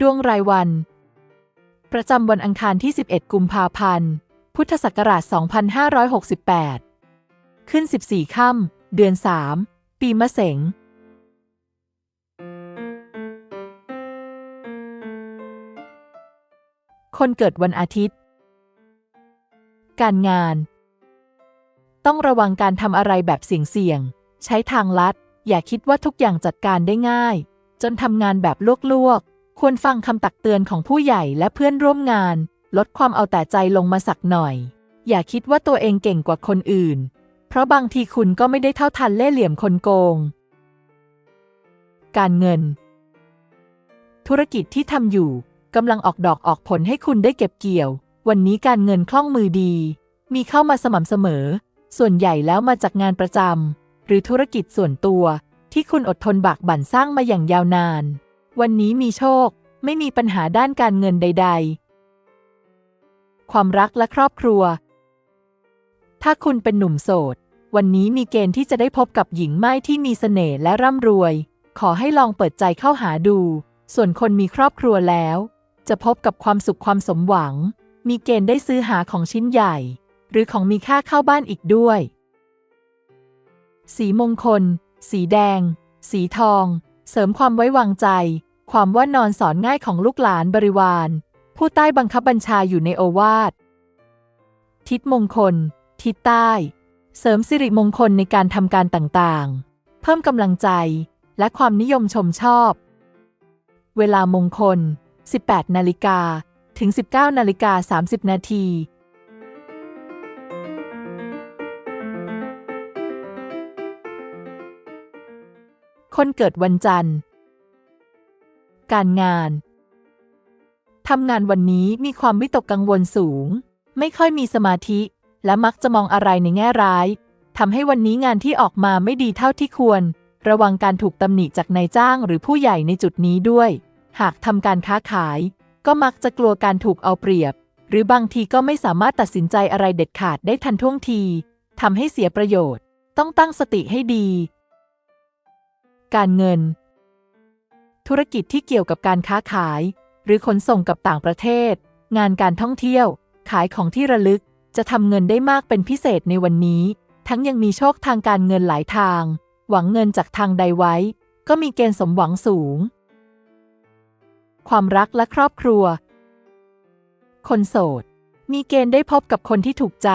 ดวงรายวัน ประจำวันอังคารที่ 11 กุมภาพันธ์ พุทธศักราช 2568 ขึ้น 14 ค่ำ เดือน 3 ปีมะเสงคนเกิดวันอาทิตย์ การงาน ต้องระวังการทำอะไรแบบเสี่ยงๆ ใช้ทางลัด อย่าคิดว่าทุกอย่างจัดการได้ง่าย จนทำงานแบบลวกๆ ควรฟังคำตักเตือนของผู้ใหญ่และเพื่อนร่วมงาน ลดความเอาแต่ใจลงมาสักหน่อย อย่าคิดว่าตัวเองเก่งกว่าคนอื่น เพราะบางทีคุณก็ไม่ได้เท่าทันเล่ห์เหลี่ยมคนโกง การเงิน ธุรกิจที่ทำอยู่กำลังออกดอกออกผลให้คุณได้เก็บเกี่ยว วันนี้การเงินคล่องมือดี มีเข้ามาสม่ำเสมอ ส่วนใหญ่แล้วมาจากงานประจำหรือธุรกิจส่วนตัวที่คุณอดทนบากบั่นสร้างมาอย่างยาวนาน วันนี้มีโชค ไม่มีปัญหาด้านการเงินใด ๆ ความรักและครอบครัว ถ้าคุณเป็นหนุ่มโสด วันนี้มีเกณฑ์ที่จะได้พบกับหญิงไม้ที่มีเสน่ห์และร่ำรวย ขอให้ลองเปิดใจเข้าหาดู ส่วนคนมีครอบครัวแล้ว จะพบกับความสุขความสมหวัง มีเกณฑ์ได้ซื้อหาของชิ้นใหญ่ หรือของมีค่าเข้าบ้านอีกด้วย สีมงคล สีแดง สีทองเสริมความไว้วางใจ ความว่านอนสอนง่ายของลูกหลานบริวาร ผู้ใต้บังคับบัญชาอยู่ในโอวาท ทิศมงคล ทิศใต้ เสริมสิริมงคลในการทำการต่างๆ เพิ่มกำลังใจและความนิยมชมชอบ เวลามงคล 18 นาฬิกา ถึง 19 นาฬิกา 30 นาทีคนเกิดวันจันทร์ การงาน ทำงานวันนี้มีความวิตกกังวลสูง ไม่ค่อยมีสมาธิ และมักจะมองอะไรในแง่ร้ายทำให้วันนี้งานที่ออกมาไม่ดีเท่าที่ควร ระวังการถูกตำหนิจากนายจ้างหรือผู้ใหญ่ในจุดนี้ด้วย หากทำการค้าขาย ก็มักจะกลัวการถูกเอาเปรียบ หรือบางทีก็ไม่สามารถตัดสินใจอะไรเด็ดขาดได้ทันท่วงทีทำให้เสียประโยชน์ ต้องตั้งสติให้ดี การเงิน ธุรกิจที่เกี่ยวกับการค้าขาย หรือขนส่งกับต่างประเทศ งานการท่องเที่ยว ขายของที่ระลึก จะทำเงินได้มากเป็นพิเศษในวันนี้ ทั้งยังมีโชคทางการเงินหลายทาง หวังเงินจากทางใดไว้ ก็มีเกณฑ์สมหวังสูง ความรักและครอบครัว คนโสด มีเกณฑ์ได้พบกับคนที่ถูกใจ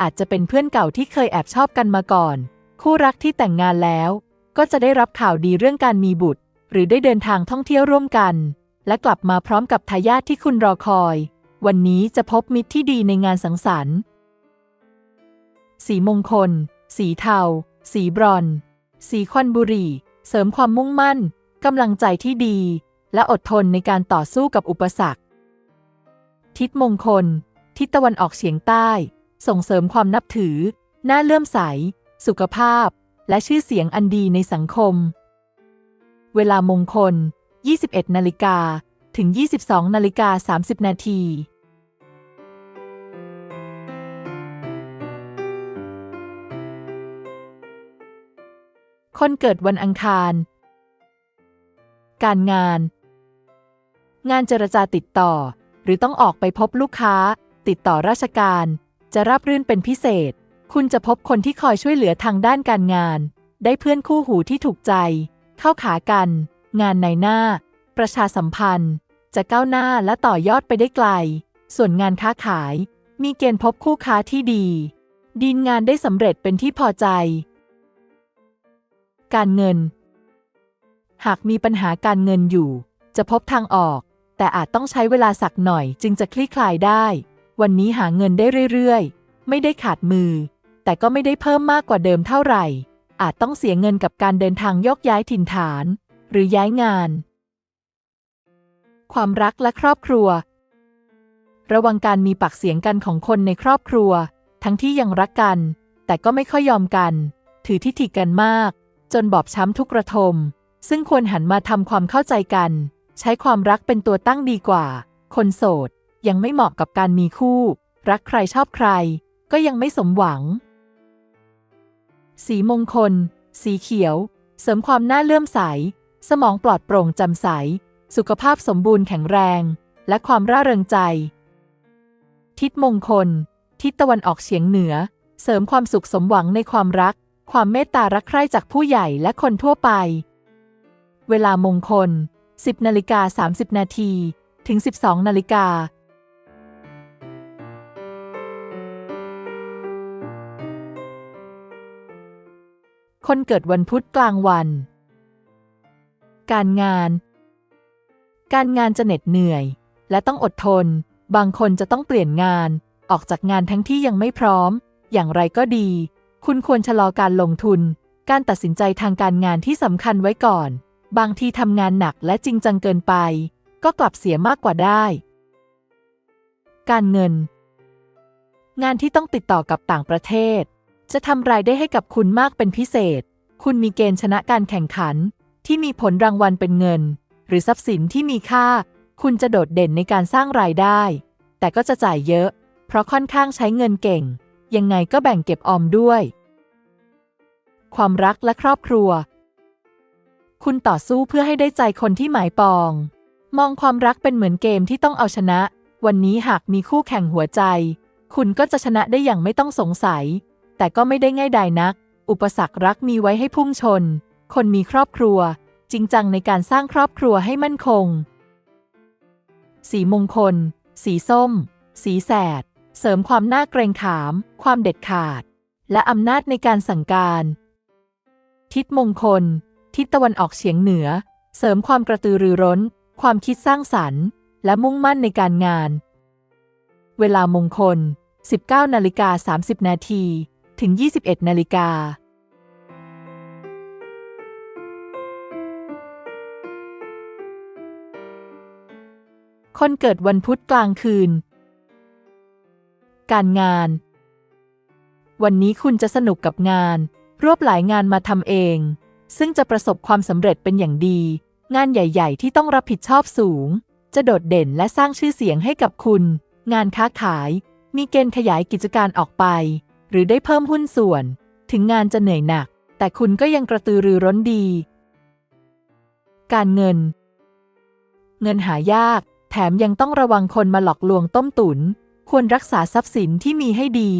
อาจจะเป็นเพื่อนเก่าที่เคยแอบชอบกันมาก่อน คู่รักที่แต่งงานแล้ว ก็จะได้รับข่าวดีเรื่องการมีบุตร หรือได้เดินทางท่องเที่ยวร่วมกัน และกลับมาพร้อมกับทายาทที่คุณรอคอย วันนี้จะพบมิตรที่ดีในงานสังสรรค์ สีมงคล สีเทา สีบรอน สีควันบุหรี่เสริมความมุ่งมั่น กำลังใจที่ดี และอดทนในการต่อสู้กับอุปสรรค ทิศมงคล ทิศตะวันออกเฉียงใต้ ส่งเสริมความนับถือ น่าเลื่อมใส สุขภาพ และชื่อเสียงอันดีในสังคม เวลามงคล 21 นาฬิกา ถึง 22 นาฬิกา 30 นาที คนเกิดวันอังคาร การงาน งานเจรจาติดต่อ หรือต้องออกไปพบลูกค้า ติดต่อราชการ จะราบรื่นเป็นพิเศษ คุณจะพบคนที่คอยช่วยเหลือทางด้านการงาน ได้เพื่อนคู่หูที่ถูกใจ เข้าขากัน งานในหน้า ประชาสัมพันธ์ จะก้าวหน้าและต่อยอดไปได้ไกล ส่วนงานค้าขาย มีเกณฑ์พบคู่ค้าที่ดี ดีนงานได้สำเร็จเป็นที่พอใจ การเงิน หากมีปัญหาการเงินอยู่ จะพบทางออก แต่อาจต้องใช้เวลาสักหน่อยจึงจะคลี่คลายได้ วันนี้หาเงินได้เรื่อยๆ ไม่ได้ขาดมือ แต่ก็ไม่ได้เพิ่มมากกว่าเดิมเท่าไหร่ อาจต้องเสียเงินกับการเดินทางยกย้ายถิ่นฐาน หรือย้ายงาน ความรักและครอบครัว ระวังการมีปากเสียงกันของคนในครอบครัว ทั้งที่ยังรักกัน แต่ก็ไม่ค่อยยอมกัน ถือทิฐิกันมาก จนบอบช้ำทุกระทม ซึ่งควรหันมาทำความเข้าใจกัน ใช้ความรักเป็นตัวตั้งดีกว่า คนโสดยังไม่เหมาะกับการมีคู่ รักใครชอบใคร ก็ยังไม่สมหวัง สีมงคล สีเขียว เสริมความน่าเลื่อมใส สมองปลอดโปร่งจ่มใส สุขภาพสมบูรณ์แข็งแรง และความร่าเริงใจ ทิศมงคล ทิศตะวันออกเฉียงเหนือ เสริมความสุขสมหวังในความรัก ความเมตตารักใคร่จากผู้ใหญ่และคนทั่วไป เวลามงคล 10นาฬิกา30นาทีถึง 12นาฬิกา คนเกิดวันพุธกลางวัน การงาน การงานจะเหน็ดเหนื่อย และต้องอดทน บางคนจะต้องเปลี่ยนงาน ออกจากงานทั้งที่ยังไม่พร้อม อย่างไรก็ดี คุณควรชะลอการลงทุน การตัดสินใจทางการงานที่สำคัญไว้ก่อน บางทีทำงานหนักและจริงจังเกินไป ก็กลับเสียมากกว่าได้ การเงิน งานที่ต้องติดต่อกับต่างประเทศ จะทำรายได้ให้กับคุณมากเป็นพิเศษ คุณมีเกณฑ์ชนะการแข่งขัน ที่มีผลรางวัลเป็นเงิน หรือทรัพย์สินที่มีค่า คุณจะโดดเด่นในการสร้างรายได้ แต่ก็จะจ่ายเยอะ เพราะค่อนข้างใช้เงินเก่ง ยังไงก็แบ่งเก็บออมด้วย ความรักและครอบครัว คุณต่อสู้เพื่อให้ได้ใจคนที่หมายปอง มองความรักเป็นเหมือนเกมที่ต้องเอาชนะ วันนี้หากมีคู่แข่งหัวใจ คุณก็จะชนะได้อย่างไม่ต้องสงสัย แต่ก็ไม่ได้ง่ายดายนัก อุปสรรครักมีไว้ให้พุ่งชน คนมีครอบครัว จริงจังในการสร้างครอบครัวให้มั่นคง สีมงคล สีส้ม สีแสด เสริมความน่าเกรงขาม ความเด็ดขาด และอำนาจในการสั่งการ ทิศมงคล ทิศตะวันออกเฉียงเหนือ เสริมความกระตือรือร้น ความคิดสร้างสรรค์ และมุ่งมั่นในการงาน เวลามงคล 19นาฬิกา30 นาที ถึง 21 นาฬิกา คนเกิดวันพุธกลางคืน การงาน วันนี้คุณจะสนุกกับงาน รวบหลายงานมาทำเอง ซึ่งจะประสบความสำเร็จเป็นอย่างดี งานใหญ่ ๆ ที่ต้องรับผิดชอบสูง จะโดดเด่นและสร้างชื่อเสียงให้กับคุณ งานค้าขาย มีเกณฑ์ขยายกิจการออกไป หรือได้เพิ่มหุ้นส่วน ถึงงานจะเหนื่อยหนัก แต่คุณก็ยังกระตือรือร้นดี การเงิน เงินหายาก แถมยังต้องระวังคนมาหลอกลวงต้มตุนควรรักษาทรัพย์สินที่มีให้ดี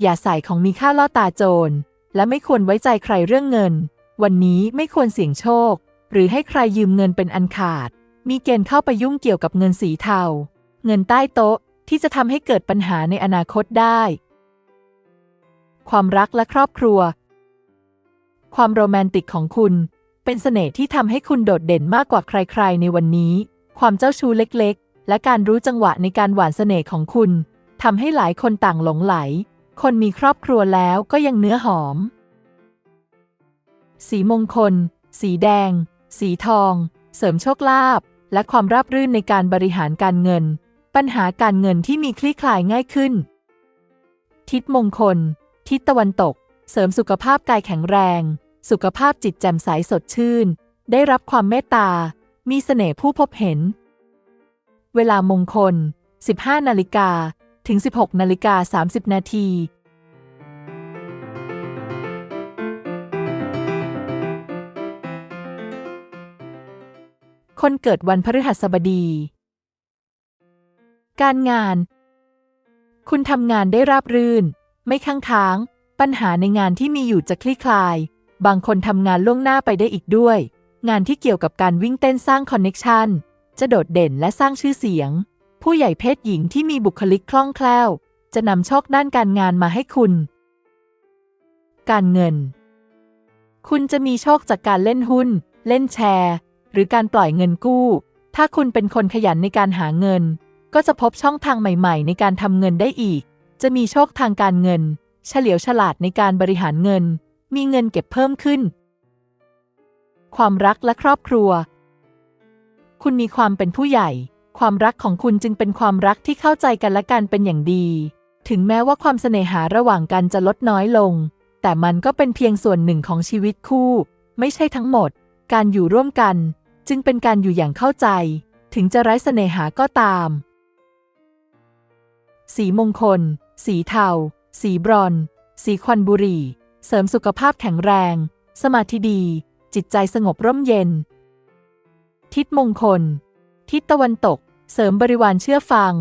อย่าใส่ของมีค่าล่อตาโจร และไม่ควรไว้ใจใครเรื่องเงิน วันนี้ไม่ควรเสี่ยงโชค หรือให้ใครยืมเงินเป็นอันขาด มีเกณฑ์เข้าไปยุ่งเกี่ยวกับเงินสีเทา เงินใต้โต๊ะที่จะทำให้เกิดปัญหาในอนาคตได้ ความรักและครอบครัว ความโรแมนติกของคุณ เป็นเสน่ห์ที่ทำให้คุณโดดเด่นมากกว่าใคร ๆ ในวันนี้ ความเจ้าชู้เล็กๆ และการรู้จังหวะในการหวานเสน่ห์ของคุณทำให้หลายคนต่างหลงไหล คนมีครอบครัวแล้วก็ยังเนื้อหอม สีมงคล สีแดง สีทอง เสริมโชคลาภและความราบรื่นในการบริหารการเงิน ปัญหาการเงินที่มีคลี่คลายง่ายขึ้น ทิศมงคล ทิศตะวันตก เสริมสุขภาพกายแข็งแรง สุขภาพจิตแจ่มใสสดชื่น ได้รับความเมตตา มีเสน่ห์ผู้พบเห็น เวลามงคล 15 นาฬิกา ถึง 16 นาฬิกา 30 นาทีคนเกิดวันพฤหัสบดี การงาน คุณทำงานได้ราบรื่น ไม่ค้างค้าง ปัญหาในงานที่มีอยู่จะคลี่คลาย บางคนทำงานล่วงหน้าไปได้อีกด้วย งานที่เกี่ยวกับการวิ่งเต้นสร้างคอนเน็กชันจะโดดเด่นและสร้างชื่อเสียง ผู้ใหญ่เพศหญิงที่มีบุคลิกคล่องแคล่ว จะนำโชคด้านการงานมาให้คุณ การเงิน คุณจะมีโชคจากการเล่นหุ้น เล่นแชร์ หรือการปล่อยเงินกู้ ถ้าคุณเป็นคนขยันในการหาเงิน ก็จะพบช่องทางใหม่ ๆ ในการทำเงินได้อีก จะมีโชคทางการเงิน เฉลียวฉลาดในการบริหารเงิน มีเงินเก็บเพิ่มขึ้น ความรักและครอบครัว คุณมีความเป็นผู้ใหญ่ ความรักของคุณจึงเป็นความรักที่เข้าใจกันและกันเป็นอย่างดี ถึงแม้ว่าความเสน่หาระหว่างกันจะลดน้อยลง แต่มันก็เป็นเพียงส่วนหนึ่งของชีวิตคู่ ไม่ใช่ทั้งหมด การอยู่ร่วมกัน จึงเป็นการอยู่อย่างเข้าใจ ถึงจะไร้เสน่หาก็ตามสีมงคล สีเทา สีบรอน สีควันบุหรี่ เสริมสุขภาพแข็งแรง สมาธิดี จิตใจสงบร่มเย็น ทิศมงคล ทิศตะวันตก เสริมบริวารเชื่อฟัง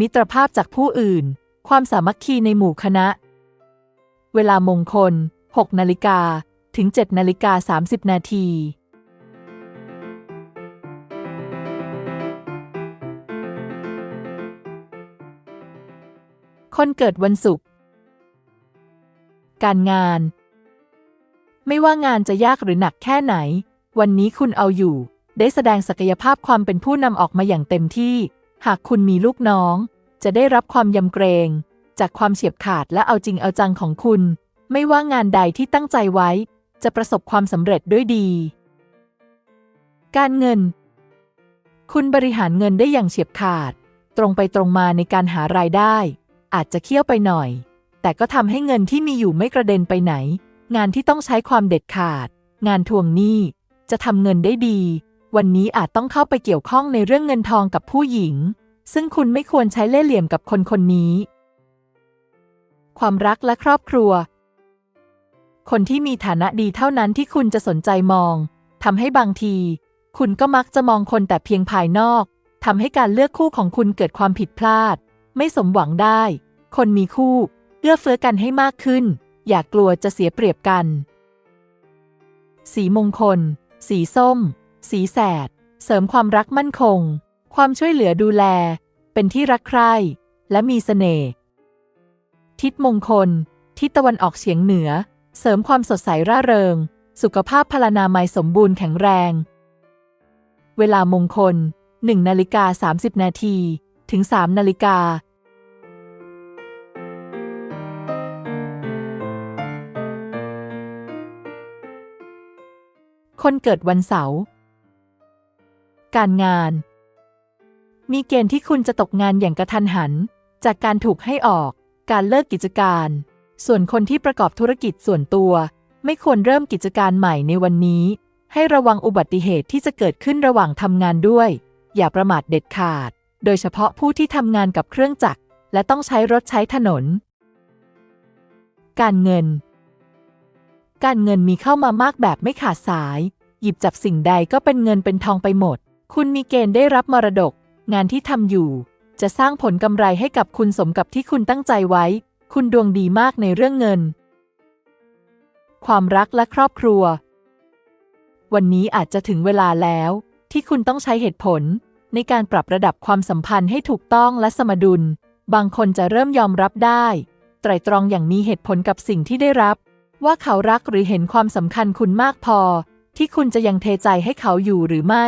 มิตรภาพจากผู้อื่น ความสามัคคีในหมู่คณะ เวลามงคล 6 นาฬิกา ถึง 7 นาฬิกา 30 นาที คนเกิดวันศุกร์ การงาน ไม่ว่างานจะยากหรือหนักแค่ไหน วันนี้คุณเอาอยู่ ได้แสดงศักยภาพความเป็นผู้นำออกมาอย่างเต็มที่ หากคุณมีลูกน้อง จะได้รับความยำเกรง จากความเฉียบขาดและเอาจริงเอาจังของคุณ ไม่ว่างานใดที่ตั้งใจไว้ จะประสบความสำเร็จด้วยดี การเงิน คุณบริหารเงินได้อย่างเฉียบขาด ตรงไปตรงมาในการหารายได้ อาจจะเคี่ยวไปหน่อย แต่ก็ทำให้เงินที่มีอยู่ไม่กระเด็นไปไหน งานที่ต้องใช้ความเด็ดขาด งานทวงหนี้ จะทำเงินได้ดี วันนี้อาจต้องเข้าไปเกี่ยวข้องในเรื่องเงินทองกับผู้หญิง ซึ่งคุณไม่ควรใช้เล่ห์เหลี่ยมกับคนคนนี้ ความรักและครอบครัว คนที่มีฐานะดีเท่านั้นที่คุณจะสนใจมองทำให้บางที คุณก็มักจะมองคนแต่เพียงภายนอกทำให้การเลือกคู่ของคุณเกิดความผิดพลาด ไม่สมหวังได้ คนมีคู่เอื้อเฟื้อกันให้มากขึ้น อย่ากกลัวจะเสียเปรียบกัน สีมงคล สีส้ม สีแสด เสริมความรักมั่นคง ความช่วยเหลือดูแล เป็นที่รักใคร่และมีเสน่ห์ทิศมงคล ทิศตะวันออกเฉียงเหนือ เสริมความสดใสร่าเริง สุขภาพพลานามัยสมบูรณ์แข็งแรง เวลามงคล1นาฬิกา30 นาที ถึง 3 นาฬิกา คนเกิดวันเสาร์ การงาน มีเกณฑ์ที่คุณจะตกงานอย่างกระทันหัน จากการถูกให้ออก การเลิกกิจการ ส่วนคนที่ประกอบธุรกิจส่วนตัว ไม่ควรเริ่มกิจการใหม่ในวันนี้ ให้ระวังอุบัติเหตุที่จะเกิดขึ้นระหว่างทำงานด้วย อย่าประมาทเด็ดขาด โดยเฉพาะผู้ที่ทำงานกับเครื่องจักร และต้องใช้รถใช้ถนน การเงิน การเงินมีเข้ามามากแบบไม่ขาดสาย หยิบจับสิ่งใดก็เป็นเงินเป็นทองไปหมด คุณมีเกณฑ์ได้รับมรดก งานที่ทำอยู่ จะสร้างผลกำไรให้กับคุณสมกับที่คุณตั้งใจไว้ คุณดวงดีมากในเรื่องเงิน ความรักและครอบครัว วันนี้อาจจะถึงเวลาแล้ว ที่คุณต้องใช้เหตุผล ในการปรับระดับความสัมพันธ์ให้ถูกต้องและสมดุล บางคนจะเริ่มยอมรับได้ ไตรตรองอย่างมีเหตุผลกับสิ่งที่ได้รับ ว่าเขารักหรือเห็นความสำคัญคุณมากพอ ที่คุณจะยังเทใจให้เขาอยู่หรือไม่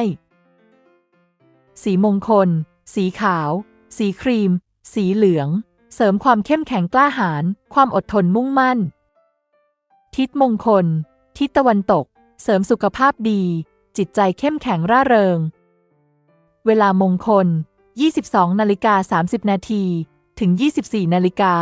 สีมงคล สีขาว สีครีม สีเหลือง เสริมความเข้มแข็งกล้าหาญความอดทนมุ่งมั่น ทิศมงคล ทิศตะวันตก เสริมสุขภาพดี จิตใจเข้มแข็งร่าเริง เวลามงคล 22 นาฬิกา 30 นาที ถึง 24 นาฬิกา